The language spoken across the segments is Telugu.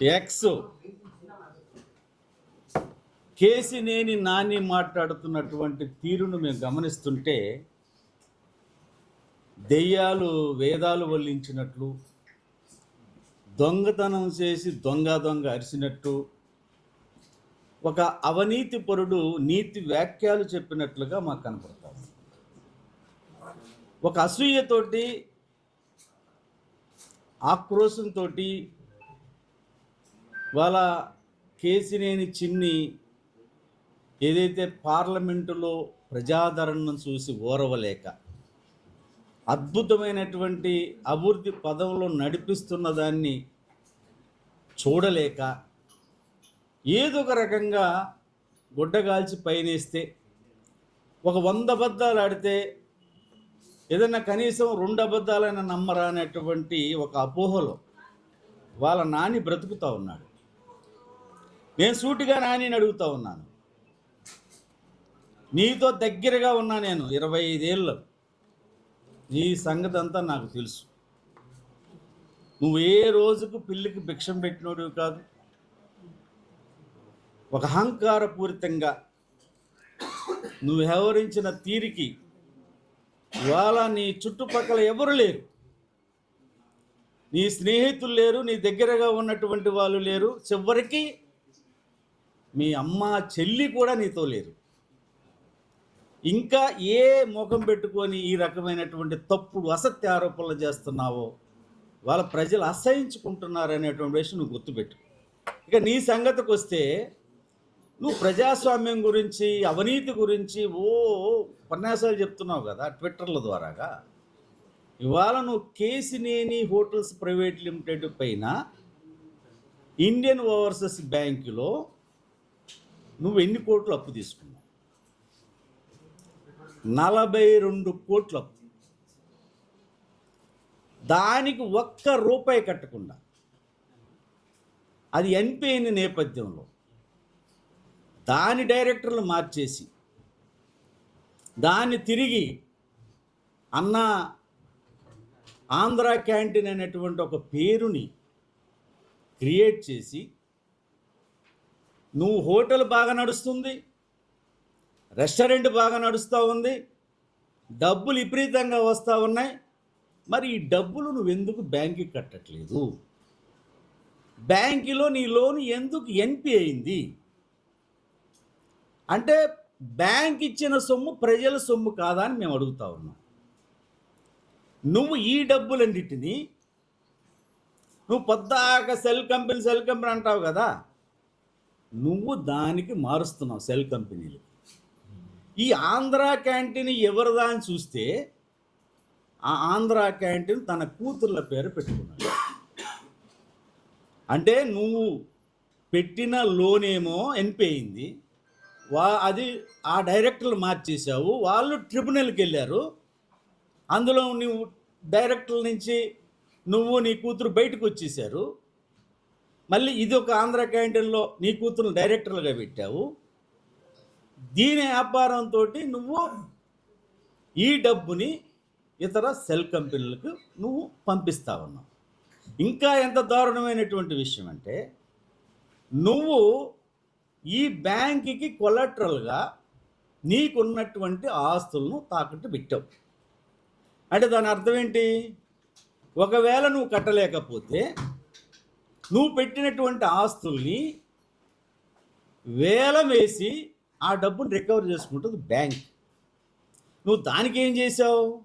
ఎక్స్ కేసినేని నాని మాట్లాడుతున్నటువంటి తీరును మేము గమనిస్తుంటే దెయ్యాలు వేదాలు వల్లించినట్లు దొంగతనం చేసి దొంగ దొంగ అరిసినట్టు ఒక అవినీతి పరుడు నీతి వ్యాఖ్యలు చెప్పినట్లుగా మాకు కనపడతాం ఒక అసూయతోటి ఆక్రోశంతో వాళ్ళ కేసినేని చిన్ని ఏదైతే పార్లమెంటులో ప్రజాదరణను చూసి ఓరవలేక అద్భుతమైనటువంటి అభివృద్ధి పదంలో నడిపిస్తున్న దాన్ని చూడలేక ఏదో ఒక రకంగా గుడ్డగాల్చి పైనేస్తే ఒక వంద అబద్ధాలు ఆడితే ఏదైనా కనీసం రెండు అబద్ధాలైనా నమ్మరా అనేటువంటి ఒక అపోహలో వాళ్ళ నాని బ్రతుకుతూ ఉన్నాడు. నేను సూటిగా నాని అడుగుతా ఉన్నాను. నీతో దగ్గరగా ఉన్నా నేను ఇరవై ఐదేళ్ళు నీ సంగతి అంతా నాకు తెలుసు. నువ్వు ఏ రోజుకు పిల్లికి భిక్షం పెట్టినోడివి కాదు. ఒక అహంకారపూరితంగా నువ్వు వ్యవహరించిన తీరికి ఇవాళ నీ చుట్టుపక్కల ఎవరు లేరు. నీ స్నేహితులు లేరు నీ దగ్గరగా ఉన్నటువంటి వాళ్ళు లేరు. చివరికి మీ అమ్మ చెల్లి కూడా నీతో లేరు. ఇంకా ఏ ముఖం పెట్టుకొని ఈ రకమైనటువంటి తప్పుడు అసత్య ఆరోపణలు చేస్తున్నావో వాళ్ళ ప్రజలు అసహించుకుంటున్నారు అనేటువంటి విషయం నువ్వు గుర్తుపెట్టు. ఇక నీ సంగతికి వస్తే నువ్వు ప్రజాస్వామ్యం గురించి అవినీతి గురించి ఓ ఉపన్యాసాలు చెప్తున్నావు కదా ట్విట్టర్ల ద్వారాగా. ఇవాళ నువ్వు కేసినేని హోటల్స్ ప్రైవేట్ లిమిటెడ్ పైన ఇండియన్ ఓవర్సీస్ బ్యాంకులో నువ్వు ఎన్ని కోట్లు అప్పు తీసుకున్నావు? నలభై రెండు కోట్ల అప్పు. దానికి ఒక్క రూపాయి కట్టకుండా. అది ఎన్పిఐని నేపథ్యంలో. దాని డైరెక్టర్లు మార్చేసి దాన్ని తిరిగి అన్న ఆంధ్ర క్యాంటీన్ అనేటువంటి ఒక పేరుని క్రియేట్ చేసి నువ్వు హోటల్ బాగా నడుస్తుంది రెస్టారెంట్ బాగా నడుస్తూ ఉంది డబ్బులు విపరీతంగా వస్తూ ఉన్నాయి మరి ఈ డబ్బులు నువ్వు ఎందుకు బ్యాంకుకి కట్టట్లేదు? బ్యాంకులో నీ లోన్ ఎందుకు ఎన్పి అయింది? అంటే బ్యాంక్ ఇచ్చిన సొమ్ము ప్రజల సొమ్ము కాదా అని మేము అడుగుతా ఉన్నాం. నువ్వు ఈ డబ్బులన్నిటినీ నువ్వు పొద్దాక సెల్ కంపెనీ సెల్ కంపెనీ అంటావు కదా నువ్వు దానికి మారుస్తున్నావు సెల్ కంపెనీలు. ఈ ఆంధ్ర క్యాంటీన్ ఎవరిదా అని చూస్తే ఆ ఆంధ్ర క్యాంటీన్ తన కూతుర్ల పేరు పెట్టుకున్నాడు. అంటే నువ్వు పెట్టిన లోన్ ఏమో ఎన్పి వా అది ఆ డైరెక్టర్లు మార్చేసావు వాళ్ళు ట్రిబ్యునల్కి వెళ్ళారు. అందులో నువ్వు డైరెక్టర్ల నుంచి నువ్వు నీ కూతురు బయటకు వచ్చేసారు మళ్ళీ ఇది ఒక ఆంధ్ర క్యాంటీన్లో నీ కూతురు డైరెక్టర్లుగా పెట్టావు. దీని వ్యాపారంతో నువ్వు ఈ డబ్బుని ఇతర సెల్ కంపెనీలకు నువ్వు పంపిస్తా ఉన్నావు ఇంకా ఎంత దారుణమైనటువంటి విషయం అంటే నువ్వు ఈ బ్యాంకుకి కొలట్రల్గా నీకున్నటువంటి ఆస్తులను తాకట్టు పెట్టావు. అంటే దాని అర్థం ఏంటి? ఒకవేళ నువ్వు కట్టలేకపోతే నువ్వు పెట్టినటువంటి ఆస్తుల్ని వేలం వేసి ఆ డబ్బును రికవర్ చేసుకుంటుంది బ్యాంక్. నువ్వు దానికి ఏం చేసావు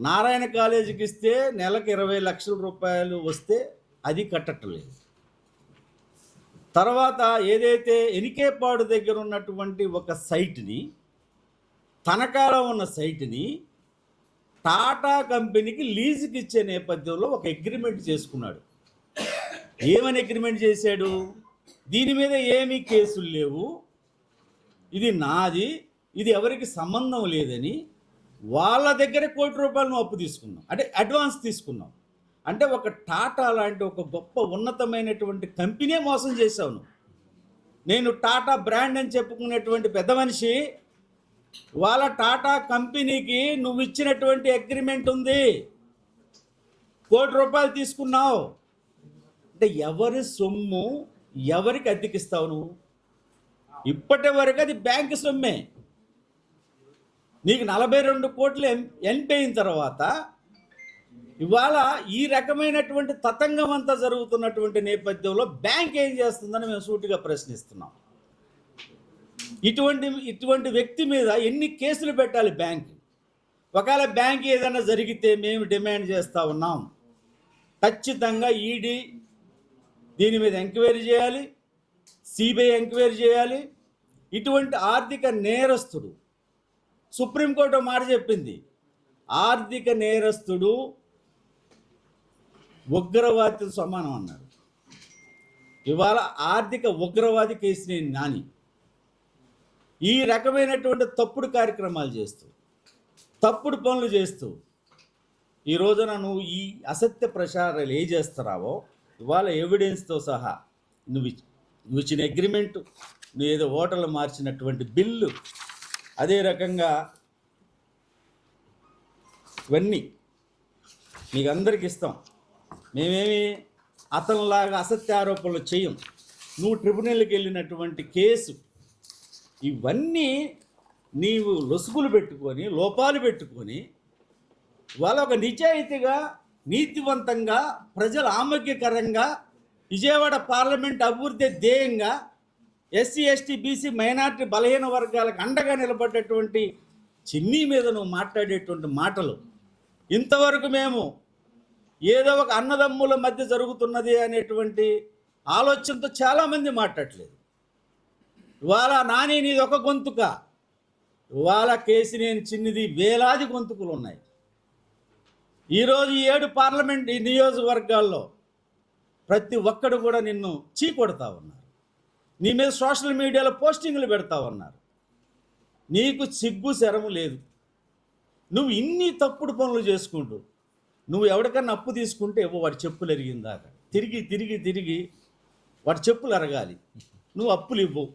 నారాయణ కాలేజీకి ఇస్తే నెలకు ఇరవై లక్షల రూపాయలు వస్తే అది కట్టట్లేదు. తర్వాత ఏదైతే ఎనికేపాడు దగ్గర ఉన్నటువంటి ఒక సైట్ని తనకాలో ఉన్న సైట్ని టాటా కంపెనీకి లీజుకి ఇచ్చే నేపథ్యంలో ఒక అగ్రిమెంట్ చేసుకున్నాడు. ఏమని అగ్రిమెంట్ చేశాడు? దీని మీద ఏమీ కేసులు లేవు. ఇది నాది ఇది ఎవరికి సంబంధం లేదని వాళ్ళ దగ్గర కోటి రూపాయలు నువ్వు అప్పు తీసుకున్నాం అంటే అడ్వాన్స్ తీసుకున్నాం అంటే ఒక టాటా లాంటి ఒక గొప్ప ఉన్నతమైనటువంటి కంపెనీ మోసం చేశావు నేను టాటా బ్రాండ్ అని చెప్పుకునేటువంటి పెద్ద మనిషి వాళ్ళ టాటా కంపెనీకి నువ్వు ఇచ్చినటువంటి అగ్రిమెంట్ ఉంది. కోటి రూపాయలు తీసుకున్నావు. అంటే ఎవరి సొమ్ము ఎవరికి అద్దెకిస్తావు నువ్వు? ఇప్పటి వరకు అది బ్యాంకు సొమ్మే. నీకు నలభై రెండు కోట్లు ఎం ఎన్పి అయిన తర్వాత ఇవాళ ఈ రకమైనటువంటి తతంగం అంతా జరుగుతున్నటువంటి నేపథ్యంలో బ్యాంక్ ఏం చేస్తుందని మేము సూటిగా ప్రశ్నిస్తున్నాం. ఇటువంటి ఇటువంటి వ్యక్తి మీద ఎన్ని కేసులు పెట్టాలి బ్యాంక్? ఒకవేళ బ్యాంక్ ఏదైనా జరిగితే మేము డిమాండ్ చేస్తూ ఉన్నాం. ఖచ్చితంగా ఈడీ దీని మీద ఎంక్వైరీ చేయాలి సిబిఐ ఎంక్వైరీ చేయాలి. ఇటువంటి ఆర్థిక నేరస్తుడు సుప్రీంకోర్టు మాట చెప్పింది ఆర్థిక నేరస్తుడు ఉగ్రవాదితో సమానం అన్నాడు. ఇవాళ ఆర్థిక ఉగ్రవాది కేసినేని నాని. ఈ రకమైనటువంటి తప్పుడు కార్యక్రమాలు చేస్తూ తప్పుడు పనులు చేస్తూ ఈ రోజున నువ్వు ఈ అసత్య ప్రచారాలు ఏ చేస్తున్నావో వాళ్ళ ఎవిడెన్స్తో సహా నువ్వు నువ్వు ఇచ్చిన అగ్రిమెంటు నువ్వు ఏదో ఓటర్లు మార్చినటువంటి బిల్లు అదే రకంగా ఇవన్నీ మీకు అందరికి ఇస్తాం. మేమేమి అతనిలాగా అసత్య ఆరోపణలు చేయం. నువ్వు ట్రిబ్యునల్కి వెళ్ళినటువంటి కేసు ఇవన్నీ నీవు లొసుగులు పెట్టుకొని లోపాలు పెట్టుకొని వాళ్ళ ఒక నిజాయితీగా నీతివంతంగా ప్రజల ఆరోగ్యకరంగా విజయవాడ పార్లమెంట్ అభివృద్ధి ధ్యేయంగా ఎస్సీ ఎస్టీ బీసీ మైనార్టీ బలహీన వర్గాలకు అండగా నిలబడ్డటువంటి చిన్ని మీద నువ్వు మాట్లాడేటువంటి మాటలు. ఇంతవరకు మేము ఏదో ఒక అన్నదమ్ముల మధ్య జరుగుతున్నది అనేటువంటి ఆలోచనతో చాలామంది మాట్లాడలేదు. ఇవాళ నాని నీది ఒక గొంతుక. ఇవాళ కేసినేని చిన్నిది వేలాది గొంతుకులు ఉన్నాయి. ఈరోజు ఈ ఏడు పార్లమెంట్ ఈ నియోజకవర్గాల్లో ప్రతి ఒక్కడు కూడా నిన్ను చీకొడతా ఉన్నారు. నీ మీద సోషల్ మీడియాలో పోస్టింగ్లు పెడతా ఉన్నారు. నీకు సిగ్గు శరము లేదు. నువ్వు ఇన్ని తప్పుడు పనులు చేసుకుంటూ నువ్వు ఎవరికన్నా అప్పు తీసుకుంటే ఇవ్వ వాడి చెప్పులు ఎరిగిందాక. తిరిగి తిరిగి తిరిగి వాడి చెప్పులు అరగాలి. నువ్వు అప్పులు ఇవ్వవు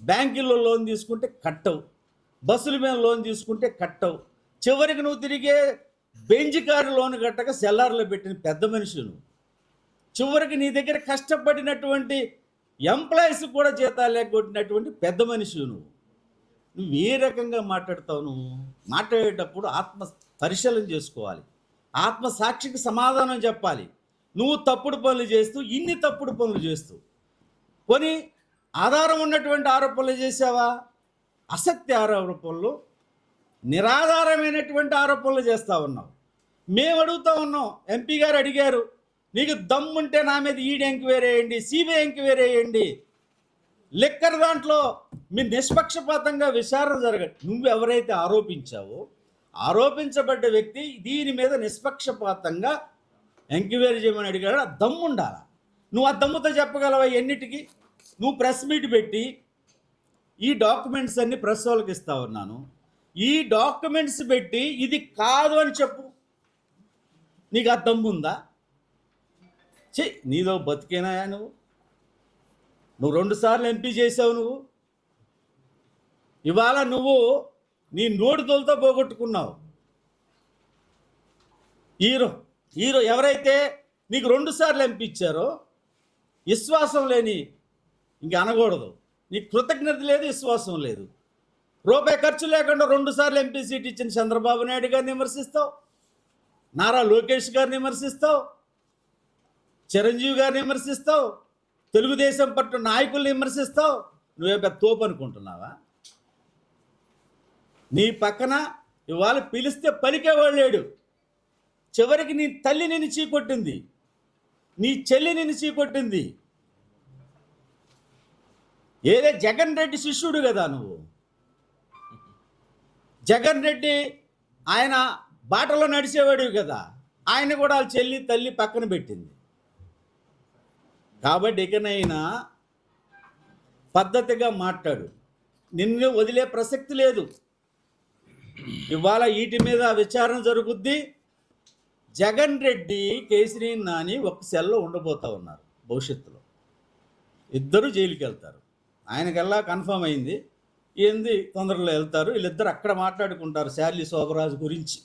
బ్యాంకుల్లో లోన్ తీసుకుంటే కట్టవు. బస్సుల మీద లోన్ తీసుకుంటే కట్టవు. చివరికి నువ్వు తిరిగే బెంజ్ కారు లోన్ కట్టక సెల్లార్లో పెట్టిన పెద్ద మనుషులు చివరికి నీ దగ్గర కష్టపడినటువంటి ఎంప్లాయీస్ కూడా జీతాలు లేకొట్టినటువంటి పెద్ద మనిషి నువ్వు నువ్వు ఏ రకంగా మాట్లాడతావు నువ్వు? మాట్లాడేటప్పుడు ఆత్మ పరిశీలన చేసుకోవాలి. ఆత్మ సాక్షికి సమాధానం చెప్పాలి. నువ్వు తప్పుడు పనులు చేస్తూ ఇన్ని తప్పుడు పనులు చేస్తూ. కొని ఆధారం ఉన్నటువంటి ఆరోపణలు చేసావా? అసత్య ఆరోపణలు నిరాధారమైనటువంటి ఆరోపణలు చేస్తూ ఉన్నావు మేము అడుగుతా ఉన్నాం ఎంపీ గారు అడిగారు నీకు దమ్ముంటే నా మీద ఈడీ ఎంక్వైరీ వేయండి సిబిఐ ఎంక్వైరీ వేయండి లిక్కర్ దాంట్లో మీ నిష్పక్షపాతంగా విచారణ జరగదు నువ్వు ఎవరైతే ఆరోపించావో ఆరోపించబడ్డ వ్యక్తి దీని మీద నిష్పక్షపాతంగా ఎంక్వైరీ చేయమని అడిగాడు. ఆ దమ్ము ఉండాలి? నువ్వు ఆ దమ్ముతో చెప్పగలవా ఎన్నిటికి? నువ్వు ప్రెస్ మీట్ పెట్టి ఈ డాక్యుమెంట్స్ అన్ని ప్రెస్ వాళ్ళకి ఇస్తా ఉన్నాను. ఈ డాక్యుమెంట్స్ పెట్టి ఇది కాదు అని చెప్పు. నీకు ఆ ఉందా? చే నీదో బతికేనాయా నువ్వు? నువ్వు రెండుసార్లు ఎంపీ చేసావు నువ్వు. ఇవాళ నువ్వు నీ నోటితోలతో పోగొట్టుకున్నావు. హీరో హీరో ఎవరైతే నీకు రెండు సార్లు ఎంపీ ఇచ్చారో విశ్వాసం లేని ఇంక అనకూడదు. నీకు కృతజ్ఞత లేదు విశ్వాసం లేదు. రూపాయి ఖర్చు లేకుండా రెండు సార్లు ఎంపీ సీట్ ఇచ్చిన చంద్రబాబు నాయుడు గారిని విమర్శిస్తావు? నారా లోకేష్ గారిని విమర్శిస్తావు? చిరంజీవి గారిని విమర్శిస్తావు? తెలుగుదేశం పట్టు నాయకుల్ని విమర్శిస్తావు? నువ్వే పెద్ద తోపు అనుకుంటున్నావా? నీ పక్కన ఇవాళ పిలిస్తే పలికేవాడు లేడు. చివరికి నీ తల్లి నిన్ను చీకొట్టింది. నీ చెల్లి నిన్ను చీకొట్టింది. ఏదే జగన్ రెడ్డి శిష్యుడు కదా నువ్వు? జగన్ రెడ్డి ఆయన బాటలో నడిచేవాడు కదా. ఆయన కూడా వాళ్ళ చెల్లి తల్లి పక్కన పెట్టింది. కాబట్టి ఇకనైనా పద్ధతిగా మాట్లాడు. నిన్ను వదిలే ప్రసక్తి లేదు. ఇవాళ వీటి మీద విచారణ జరుగుద్ది. జగన్ రెడ్డి కేసరి నాని ఒక సెల్లో ఉండబోతా ఉన్నారు భవిష్యత్తులో. ఇద్దరు జైలుకి వెళ్తారు ఆయనకల్లా కన్ఫర్మ్ అయింది. ఏంది తొందరలో వెళ్తారు? వీళ్ళిద్దరు అక్కడ మాట్లాడుకుంటారు శాలి శోభరాజు గురించి.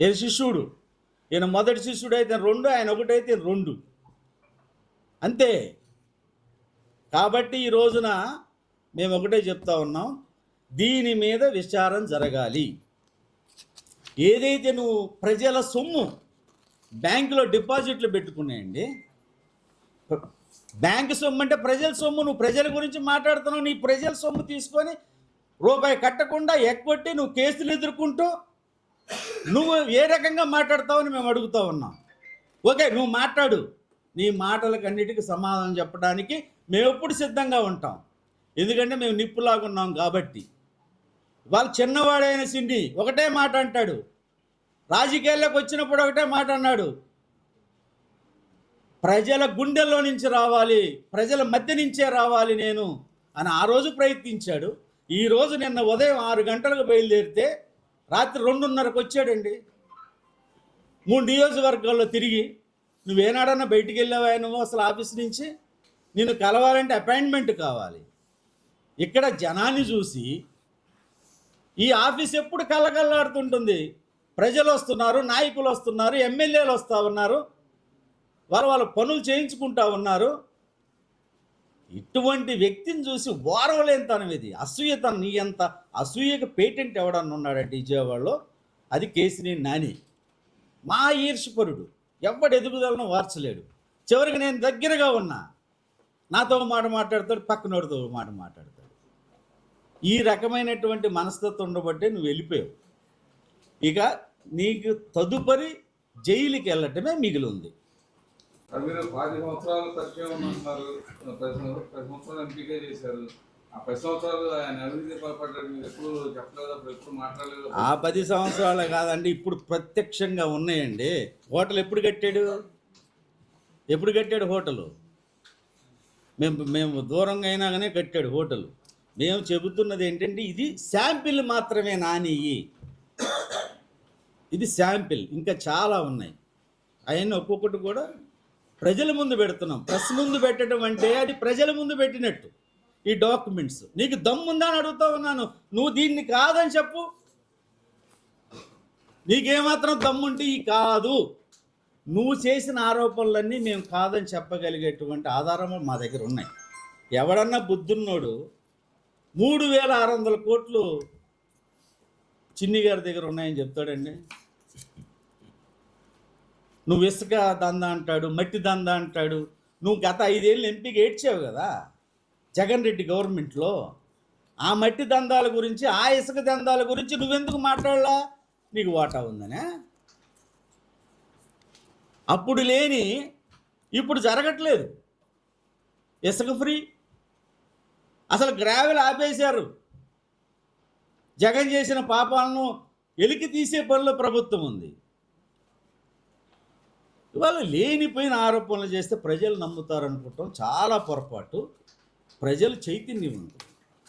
ఏ శిష్యుడు? ఈయన మొదటి శిష్యుడు అయితే రెండు ఆయన ఒకటైతే రెండు. అంతే. కాబట్టి ఈ రోజున మేము ఒకటే చెప్తా ఉన్నాం. దీని మీద విచారం జరగాలి. ఏదైతే నువ్వు ప్రజల సొమ్ము బ్యాంకులో డిపాజిట్లు పెట్టుకున్నాయండి బ్యాంకు సొమ్ము అంటే ప్రజల సొమ్ము నువ్వు ప్రజల గురించి మాట్లాడుతున్నావు నీ ప్రజల సొమ్ము తీసుకొని రూపాయి కట్టకుండా ఎక్కొట్టి నువ్వు కేసులు ఎదుర్కొంటూ నువ్వు ఏ రకంగా మాట్లాడతావని మేము అడుగుతా ఉన్నాం. ఓకే నువ్వు మాట్లాడు. నీ మాటలకన్నిటికీ సమాధానం చెప్పడానికి మేము ఎప్పుడు సిద్ధంగా ఉంటాం. ఎందుకంటే మేము నిప్పులాగా ఉన్నాం కాబట్టి. వాళ్ళు చిన్నవాడైన సిండి ఒకటే మాట అంటాడు. రాజకీయాల్లోకి వచ్చినప్పుడు ఒకటే మాట అన్నాడు. ప్రజల గుండెల్లో నుంచి రావాలి ప్రజల మధ్య నుంచే రావాలి నేను అని ఆ రోజు ప్రయత్నించాడు. ఈరోజు నిన్న ఉదయం ఆరు గంటలకు బయలుదేరితే రాత్రి రెండున్నరకు వచ్చాడండి. మూడు నియోజకవర్గాల్లో తిరిగి నువ్వేనాడన్నా బయటికి వెళ్ళావా నువ్వు అసలు ఆఫీస్ నుంచి? నిన్ను కలవాలంటే అపాయింట్మెంట్ కావాలి. ఇక్కడ జనాన్ని చూసి ఈ ఆఫీస్ ఎప్పుడు కళ్ళకల్లాడుతుంటుంది ప్రజలు వస్తున్నారు నాయకులు వస్తున్నారు ఎమ్మెల్యేలు వస్తూ ఉన్నారు వాళ్ళు వాళ్ళ పనులు చేయించుకుంటా ఉన్నారు. ఇటువంటి వ్యక్తిని చూసి ఓరవలేనితనం ఇది. అసూయతనం నీ అంత అసూయకు పేటెంట్ ఎవడన్నా ఉన్నాడంటే విజయవాడలో అది కేసినేని నాని. మా ఈర్షపరుడు ఎవడు ఎదుగుదలను వార్చలేడు. చివరికి నేను దగ్గరగా ఉన్నా. నాతో మాట మాట్లాడతాడు పక్కనోడితో మాట మాట్లాడతాడు. ఈ రకమైనటువంటి మనస్తత్వం ఉండబట్టే నువ్వు వెళ్ళిపోయావు. ఇక నీకు తదుపరి జైలుకి వెళ్ళటమే మిగిలి ఉంది. మరి మీరు పది సంవత్సరాలు పరిచయం ఉన్నారు పది సంవత్సరాలు పది చేశారు. ఆ పది సంవత్సరాలు ఆయన అభివృద్ధి పాల్పడ్డారు మీరు ఎప్పుడు చెప్పలేదు? అప్పుడు ఎప్పుడు మాట్లాడలేదు? ఆ పది సంవత్సరాలు కాదండి ఇప్పుడు ప్రత్యక్షంగా ఉన్నాయండి. హోటల్ ఎప్పుడు కట్టాడు? ఎప్పుడు కట్టాడు హోటల్? మేము మేము దూరంగా అయినా కానీ కట్టాడు హోటల్. మేము చెబుతున్నది ఏంటంటే ఇది శాంపిల్ మాత్రమే నానియి ఇది శాంపిల్. ఇంకా చాలా ఉన్నాయి. అవన్నీ ఒక్కొక్కటి కూడా ప్రజల ముందు పెడుతున్నాం. ప్రెస్ ముందు పెట్టడం అంటే అది ప్రజల ముందు పెట్టినట్టు. ఈ డాక్యుమెంట్స్. నీకు దమ్ముందా అని అడుగుతా ఉన్నాను. నువ్వు దీన్ని కాదని చెప్పు. నీకేమాత్రం దమ్ముంటే ఈ కాదు. నువ్వు చేసిన ఆరోపణలన్నీ మేము కాదని చెప్పగలిగేటువంటి ఆధారములు మా దగ్గర ఉన్నాయి. ఎవడన్నా బుద్ధున్నోడు మూడు వేల ఆరు వందల కోట్లు చిన్ని గారి దగ్గర ఉన్నాయని చెప్తాడండి. నువ్వు ఇసుక దంద అంటాడు మట్టి దంద అంటాడు. నువ్వు గత ఐదేళ్ళు ఎంపీకి ఏడ్చావు కదా జగన్ రెడ్డి గవర్నమెంట్లో. ఆ మట్టి దందాల గురించి ఆ ఇసుక దందాల గురించి నువ్వెందుకు మాట్లాడలా? నీకు వాటా ఉందనే. అప్పుడు లేని ఇప్పుడు జరగట్లేదు. ఇసుక ఫ్రీ. అసలు గ్రావెల్ ఆపేశారు. జగన్ చేసిన పాపాలను ఎలికి తీసే పనిలో ప్రభుత్వం ఉంది. ఇవాళ లేనిపోయిన ఆరోపణలు చేస్తే ప్రజలు నమ్ముతారనుకుంటాం. చాలా పొరపాటు. ప్రజలు చైతన్యవంతులు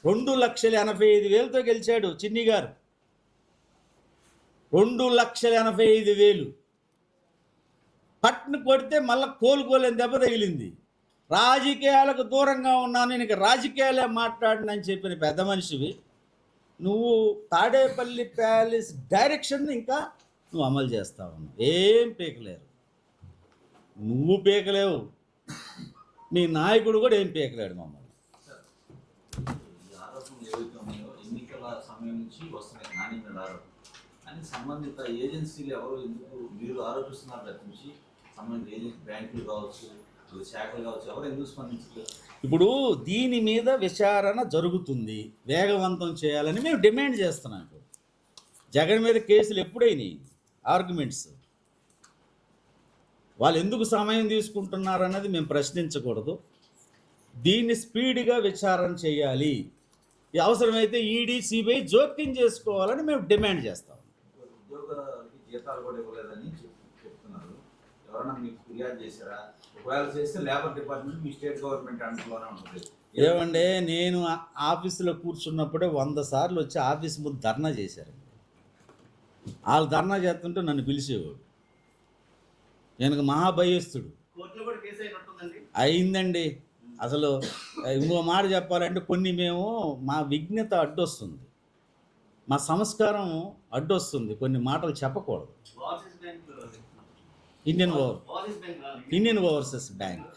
రెండు లక్షల ఎనభై ఐదు వేలతో గెలిచాడు చిన్ని గారు. రెండు లక్షల ఎనభై ఐదు వేలు. పట్టును కొడితే మళ్ళీ కోలుకోలేని దెబ్బ తగిలింది. రాజకీయాలకు దూరంగా ఉన్నాను. నేను రాజకీయాలే మాట్లాడినని చెప్పిన పెద్ద మనిషివి. నువ్వు తాడేపల్లి ప్యాలెస్ డైరెక్షన్ ఇంకా నువ్వు అమలు చేస్తావు ఏం పీకలేరు నువ్వు పీకలేవు. నీ నాయకుడు కూడా ఏం పీకలేడు మమ్మల్ని. ఎన్నికల సమయం నుంచి వస్తున్నాయి నాని మీద ఆరోపణ అని సంబంధిత ఏజెన్సీలు ఎవరు ఎందుకు మీరు ఆరోపిస్తున్నారు తప్పించి సంబంధిత ఏజెన్సీ బ్యాంకులు కావచ్చు శాఖలు కావచ్చు ఎవరు ఎందుకు స్పందించలేదు ఇప్పుడు దీని మీద విచారణ జరుగుతుంది. వేగవంతం చేయాలని మేము డిమాండ్ చేస్తున్నాం జగన్ మీద కేసులు ఎప్పుడైనాయి? ఆర్గ్యుమెంట్స్. వాళ్ళు ఎందుకు సమయం తీసుకుంటున్నారు అన్నది మేము ప్రశ్నించకూడదు. దీన్ని స్పీడ్గా విచారణ చేయాలి. అవసరమైతే ఈడీ సిబిఐ జోక్యం చేసుకోవాలని మేము డిమాండ్ చేస్తాం. చేశారా? ఏమంటే నేను ఆఫీసులో కూర్చున్నప్పుడే వంద సార్లు వచ్చి ఆఫీస్ ముందు ధర్నా చేశారండి. వాళ్ళు ధర్నా చేస్తుంటే నన్ను పిలిచేవాడు నేను మహాభయస్తుడు కూడా అయిందండి. అసలు ఇంకో మాట చెప్పాలంటే కొన్ని మేము మా విఘ్నత అడ్డొస్తుంది. మా సంస్కారం అడ్డొస్తుంది. కొన్ని మాటలు చెప్పకూడదు. Indian over. Indian overseas bank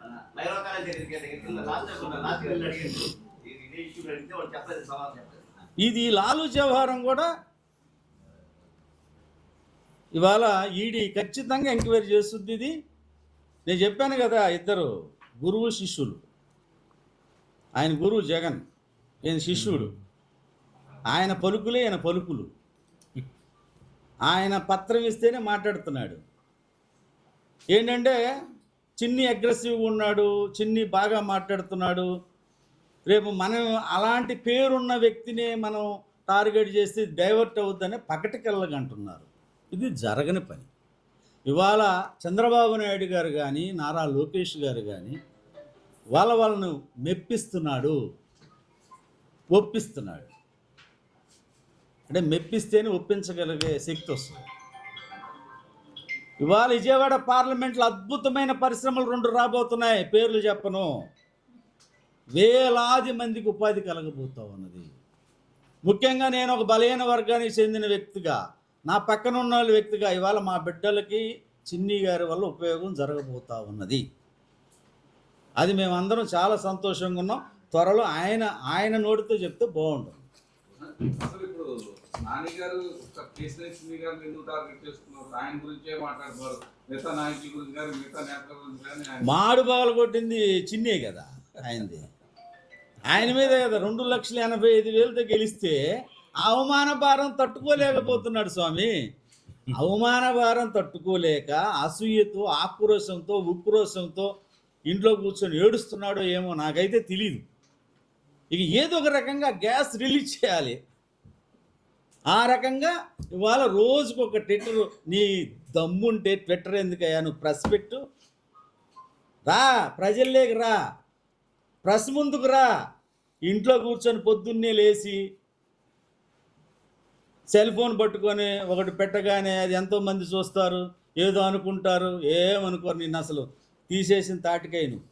మన భైరవ కాలేజ్ దగ్గరికి దగ్గరికి వెళ్ళి లాస్ట్ టైం ఉన్న లాస్ట్ వెళ్ళి అడిగింది ఇది ఇదే ఇష్యూ అడిగితే వాళ్ళు చెప్పలేదు సమాధానం చెప్పలేదు ఇది లాలు వ్యవహారం కూడా ఇవాళ ఈడీ ఖచ్చితంగా ఎంక్వైరీ చేస్తుంది ఇది. నేను చెప్పాను కదా ఇద్దరు గురువు శిష్యులు. ఆయన గురువు జగన్ ఈయన శిష్యుడు. ఆయన పలుకులే ఈయన పలుకులు. ఆయన పత్రం ఇస్తేనే మాట్లాడుతున్నాడు. ఏంటంటే చిన్ని అగ్రెసివ్గా ఉన్నాడు చిన్ని బాగా మాట్లాడుతున్నాడు. రేపు మనం అలాంటి పేరున్న వ్యక్తిని మనం టార్గెట్ చేసి డైవర్ట్ అవుద్దనే పకటికెళ్ళగంటున్నారు ఇది జరగని పని. ఇవాళ చంద్రబాబు నాయుడు గారు కానీ నారా లోకేష్ గారు కానీ వాళ్ళ వాళ్ళను మెప్పిస్తున్నాడు ఒప్పిస్తున్నాడు. అంటే మెప్పిస్తేనే ఒప్పించగలిగే శక్తి వస్తుంది. ఇవాళ విజయవాడ పార్లమెంట్లో అద్భుతమైన పరిశ్రమలు రెండు రాబోతున్నాయి పేర్లు చెప్పను. వేలాది మందికి ఉపాధి కలగబోతా ఉన్నది. ముఖ్యంగా నేను ఒక బలహీన వర్గానికి చెందిన వ్యక్తిగా నా పక్కన ఉన్న వాళ్ళ వ్యక్తిగా ఇవాళ మా బిడ్డలకి చిన్ని గారి వల్ల ఉపయోగం జరగబోతా ఉన్నది. అది మేమందరం చాలా సంతోషంగా ఉన్నాం. త్వరలో ఆయన ఆయన నోటితో చెప్తే బాగుంటుంది. మాడు పగలు కొట్టింది చిన్నే కదా ఆయనది. ఆయన మీద కదా రెండు లక్షల ఎనభై ఐదు వేలతో గెలిస్తే అవమాన భారం తట్టుకోలేకపోతున్నాడు స్వామి. అవమాన భారం తట్టుకోలేక అసూయతో ఆక్రోశంతో ఉక్రోశంతో ఇంట్లో కూర్చొని ఏడుస్తున్నాడో ఏమో నాకైతే తెలియదు ఇక ఏదో ఒక రకంగా గ్యాస్ రిలీజ్ చేయాలి. ఆ రకంగా ఇవాళ రోజుకు ఒక ట్విట్టర్ నీ దమ్ముంటే ట్విట్టర్ ఎందుకయ్యా? నువ్వు ప్రెస్ పెట్టు. రా ప్రజల్లోకి రా. ప్రెస్ ముందుకు రా. ఇంట్లో కూర్చొని పొద్దున్నే లేచి సెల్ ఫోన్ పట్టుకొని ఒకటి పెట్టగానే అది ఎంతోమంది చూస్తారు ఏదో అనుకుంటారు ఏమనుకోరు నిన్ను అసలు. తీసేసిన తాటికై నువ్వు